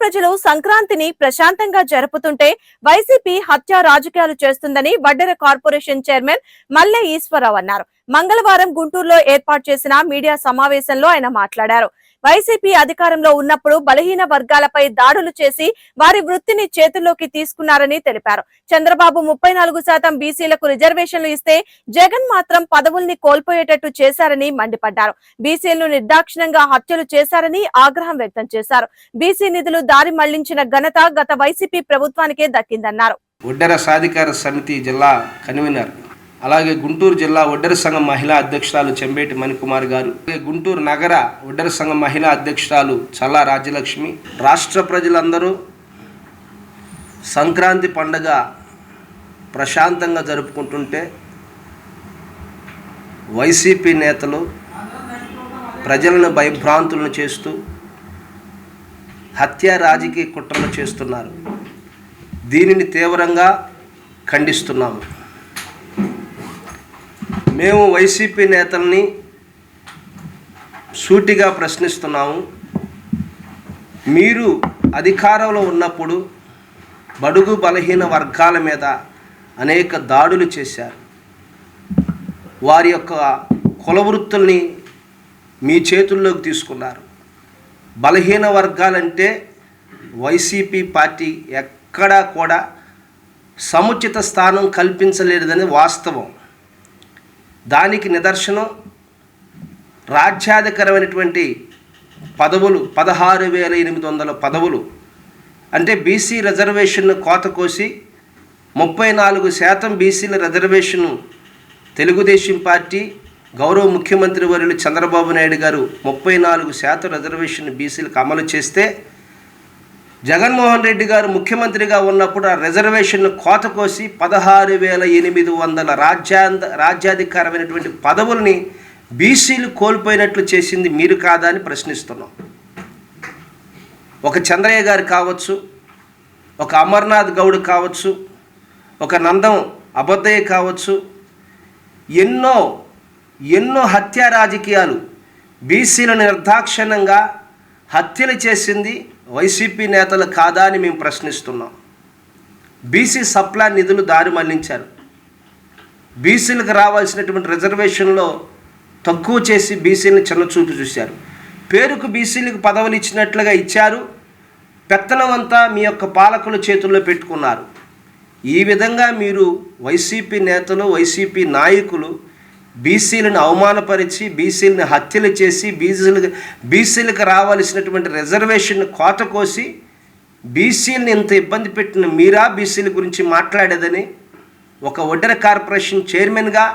ప్రజలు సంక్రాంతిని ప్రశాంతంగా జరుపుతుంటే వైసీపీ హత్య రాజకీయాలు చేస్తుందని వడ్డెర కార్పొరేషన్ చైర్మన్ మల్లె ఈశ్వరరావు అన్నారు. మంగళవారం గుంటూరులో ఏర్పాటు చేసిన మీడియా సమావేశంలో ఆయన మాట్లాడారు. వైసీపీ అధికారంలో ఉన్నప్పుడు బలహీన వర్గాలపై దాడులు చేసి వారి వృత్తిని చేతుల్లోకి తీసుకున్నారని తెలిపారు. చంద్రబాబు ముప్పై నాలుగు శాతం బీసీలకు రిజర్వేషన్లు ఇస్తే జగన్ మాత్రం పదవుల్ని కోల్పోయేటట్టు చేశారని మండిపడ్డారు. బీసీలను నిర్దాక్షిణంగా హత్యలు చేశారని ఆగ్రహం వ్యక్తం చేశారు. బీసీ నిధులు దారి మళ్ళించిన ఘనత గత వైసీపీ ప్రభుత్వానికే దక్కిందన్నారు. సాధికార సమితి జిల్లా కన్వీనర్ అలాగే గుంటూరు జిల్లా ఒడ్డర సంఘం మహిళా అధ్యక్షురాలు చెంబేటి మణికుమార్ గారు గుంటూరు నగర ఒడ్డర సంఘం మహిళా అధ్యక్షురాలు చల్లా రాజ్యలక్ష్మి రాష్ట్ర ప్రజలందరూ సంక్రాంతి పండగ ప్రశాంతంగా జరుపుకుంటుంటే వైసీపీ నేతలు ప్రజలను భయభ్రాంతులను చేస్తూ హత్య రాజకీయ కుట్రలు చేస్తున్నారు. దీనిని తీవ్రంగా ఖండిస్తున్నాము. మేము వైసీపీ నేతల్ని సూటిగా ప్రశ్నిస్తున్నాము. మీరు అధికారంలో ఉన్నప్పుడు బడుగు బలహీన వర్గాల మీద అనేక దాడులు చేశారు. వారి యొక్క కులవృత్తుల్ని మీ చేతుల్లోకి తీసుకున్నారు. బలహీన వర్గాలంటే వైసీపీ పార్టీ ఎక్కడా కూడా సముచిత స్థానం కల్పించలేదని వాస్తవం. దానికి నిదర్శనం రాజ్యాధికరమైనటువంటి పదవులు పదహారు వేల ఎనిమిది వందల పదవులు. అంటే బీసీ రిజర్వేషన్ను కోత కోసి ముప్పై నాలుగు శాతం బీసీల రిజర్వేషన్ను తెలుగుదేశం పార్టీ గౌరవ ముఖ్యమంత్రి వర్యులు చంద్రబాబు నాయుడు గారు ముప్పై నాలుగు శాతం రిజర్వేషన్ బీసీలకు అమలు చేస్తే జగన్మోహన్ రెడ్డి గారు ముఖ్యమంత్రిగా ఉన్నప్పుడు ఆ రిజర్వేషన్ను కోత కోసి పదహారు వేల ఎనిమిది వందల రాజ్యాంద రాజ్యాధికారమైనటువంటి పదవుల్ని బీసీలు కోల్పోయినట్లు చేసింది మీరు కాదా అని ప్రశ్నిస్తున్నాం. ఒక చంద్రయ్య గారు కావచ్చు ఒక అమర్నాథ్ గౌడ్ కావచ్చు ఒక నందం అబద్ధయ్య కావచ్చు ఎన్నో ఎన్నో హత్య రాజకీయాలు బీసీలను నిర్దాక్షిణ్యంగా హత్యలు చేసింది వైసీపీ నేతలు కాదా అని మేము ప్రశ్నిస్తున్నాం. బీసీ సప్లా నిధులు దారి మళ్ళించారు. బీసీలకు రావాల్సినటువంటి రిజర్వేషన్లో తక్కువ చేసి బీసీలను చిన్నచూపు చూశారు. పేరుకు బీసీలకు పదవులు ఇచ్చినట్లుగా ఇచ్చారు. పెత్తనం అంతా మీ యొక్క పాలకుల చేతుల్లో పెట్టుకున్నారు. ఈ విధంగా మీరు వైసీపీ నేతలు వైసీపీ నాయకులు బీసీలను అవమానపరిచి బీసీలను హత్యలు చేసి బీసీలు బీసీలకు రావాల్సినటువంటి రిజర్వేషన్ కోత కోసి బీసీలను ఇంత ఇబ్బంది పెట్టిన మీరా బీసీల గురించి మాట్లాడేదని ఒక ఒడ్డర కార్పొరేషన్ చైర్మన్గా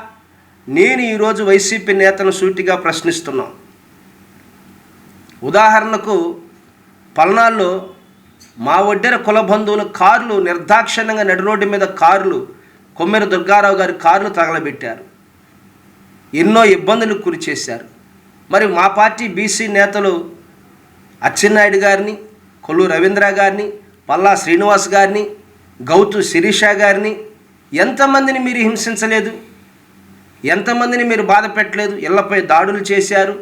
నేను ఈరోజు వైసీపీ నేతను సూటిగా ప్రశ్నిస్తున్నాం. ఉదాహరణకు పల్నాల్లో మా ఒడ్డెర కుల బంధువుల కార్లు నిర్దాక్షిణ్యంగా నడిరోడ్డు మీద కార్లు కొమ్మెర దుర్గారావు గారి కార్లు తగలబెట్టారు. ఎన్నో ఇబ్బందులకు గురి చేశారు. మరి మా పార్టీ బీసీ నేతలు అచ్చెన్నాయుడు గారిని కొల్లు రవీంద్ర గారిని పల్లా శ్రీనివాస్ గారిని గౌతు శిరీష గారిని ఎంతమందిని మీరు హింసించలేదు? ఎంతమందిని మీరు బాధ పెట్టలేదు? ఇళ్ళపై దాడులు చేశారు?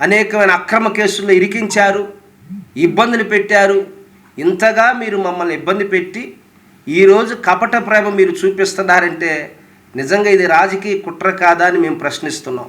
అనేకమైన అక్రమ కేసుల్లో ఇరికించారు? ఇబ్బందులు పెట్టారు? ఇంతగా మీరు మమ్మల్ని ఇబ్బంది పెట్టి ఈరోజు కపట ప్రేమ మీరు చూపిస్తున్నారంటే నిజంగా ఇది రాజకీయ కుట్ర కాదా అని మేము ప్రశ్నిస్తున్నాం.